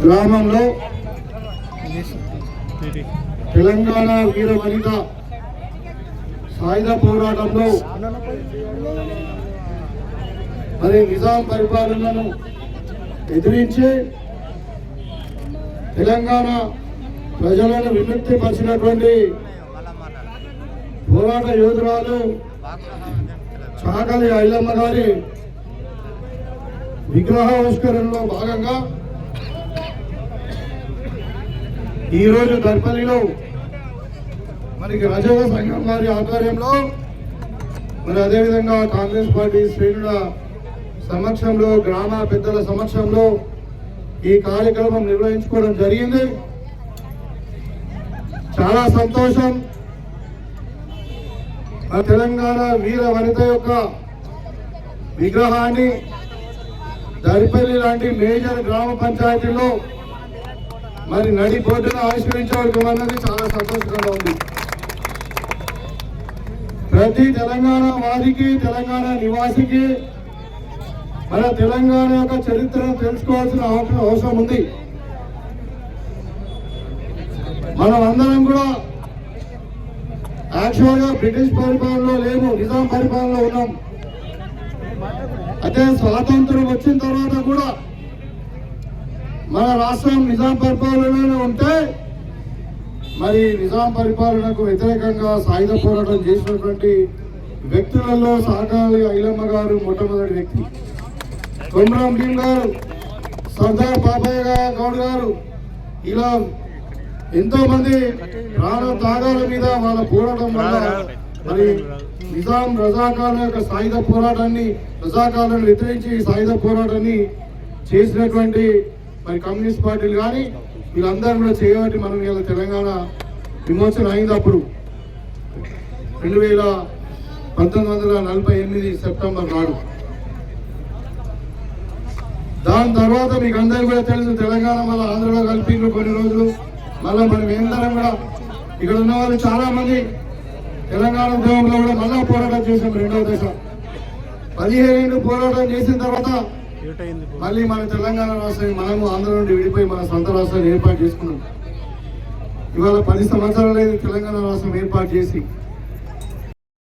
గ్రామంలో తెలంగాణ వీర వనిత సాయుధ పోరాటంలో మరి నిజాం పరిపాలనను ఎదిరించి తెలంగాణ ప్రజలను విముక్తి పరిచినటువంటి పోరాట యోధురాలు చాకలి ఐలమ్మ గారి విగ్రహావిష్కరణలో భాగంగా ఈరోజు దర్పల్లిలో మనకి రజక సంఘం వారి ఆధ్వర్యంలో మరి అదేవిధంగా కాంగ్రెస్ పార్టీ శ్రేణుల సమక్షంలో గ్రామ పెద్దల సమక్షంలో ఈ కార్యక్రమం నిర్వహించుకోవడం జరిగింది. చాలా సంతోషం. మన తెలంగాణ వీర వనిత యొక్క విగ్రహాన్ని దరిపల్లి లాంటి మేజర్ గ్రామ పంచాయతీలో మరి నడి బోర్డును ఆవిష్కరించడం అన్నది చాలా సంతోషంగా ఉంది. ప్రతి తెలంగాణ వారికి తెలంగాణ నివాసికి మన తెలంగాణ యొక్క చరిత్రను తెలుసుకోవాల్సిన అవసరం అవసరం ఉంది. మనం అందరం కూడా యాక్చువల్గా బ్రిటిష్ పరిపాలనలో లేము నిజాం పరిపాలనలో ఉన్నాం. అయితే స్వాతంత్రం వచ్చిన తర్వాత కూడా మన రాష్ట్రం నిజాం పరిపాలనలోనే ఉంటే మరి నిజాం పరిపాలనకు వ్యతిరేకంగా సాయుధ పోరాటం చేసినటువంటి వ్యక్తులలో సహకారి ఐలమ్మ గారు మొట్టమొదటి వ్యక్తి. కొమరం భీమ్ గారు సర్దార్ పాపయ్య గౌడ్ గారు ఇలా ఎంతో మంది ప్రాణ త్యాగాల మీద వాళ్ళ పోరాటం వల్ల మరి నిజాం రజాకాల యొక్క సాయుధ పోరాటాన్ని రజాకాలను వ్యతిరేకించి సాయుధ పోరాటాన్ని చేసినటువంటి మరి కమ్యూనిస్ట్ పార్టీలు కానీ వీళ్ళందరూ కూడా చేయబట్టి మనం ఇలా తెలంగాణ విమోచన అయింది అప్పుడు రెండు వేల పంతొమ్మిది వందల నలభై ఎనిమిది సెప్టెంబర్ నాడు. దాని తర్వాత మీకు అందరికీ కూడా తెలుసు తెలంగాణ మళ్ళీ ఆంధ్రలో కలిపిండ్రు కొన్ని రోజులు. మళ్ళీ మనం ఏందరం కూడా ఇక్కడ ఉన్న వాళ్ళు చాలా మంది తెలంగాణ ఉద్యమంలో కూడా మళ్ళా పోరాటం చేసాం రెండవ దశ. పదిహేను ఏళ్ళు పోరాటం చేసిన తర్వాత మళ్ళీ మన తెలంగాణ రాష్ట్రాన్ని మనము ఆంధ్ర నుండి విడిపోయి మన సొంత రాష్ట్రాన్ని ఏర్పాటు చేసుకున్నాం. ఇవాళ పది సంవత్సరాలు తెలంగాణ రాష్ట్రం ఏర్పాటు చేసి